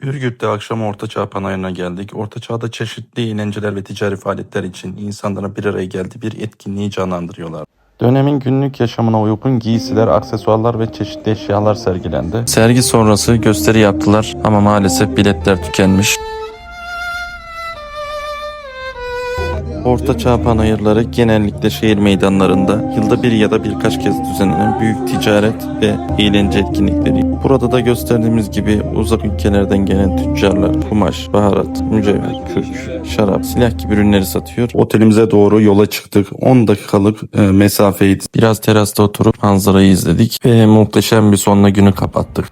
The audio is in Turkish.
Ürgüp'te akşam Ortaçağ Panayırı'na geldik. Ortaçağ'da çeşitli eğlenceler ve ticari faaliyetler için insanların bir araya geldiği bir etkinliği canlandırıyorlar. Dönemin günlük yaşamına uygun giysiler, aksesuarlar ve çeşitli eşyalar sergilendi. Sergi sonrası gösteri yaptılar ama maalesef biletler tükenmiş. Ortaçağ panayırları genellikle şehir meydanlarında yılda bir ya da birkaç kez düzenlenen büyük ticaret ve eğlence etkinlikleri. Burada da gösterdiğimiz gibi uzak ülkelerden gelen tüccarlar kumaş, baharat, mücevher, kürk, şarap, silah gibi ürünleri satıyor. Otelimize doğru yola çıktık. 10 dakikalık e, mesafeydi. Biraz terasta oturup manzarayı izledik ve muhteşem bir sonla günü kapattık.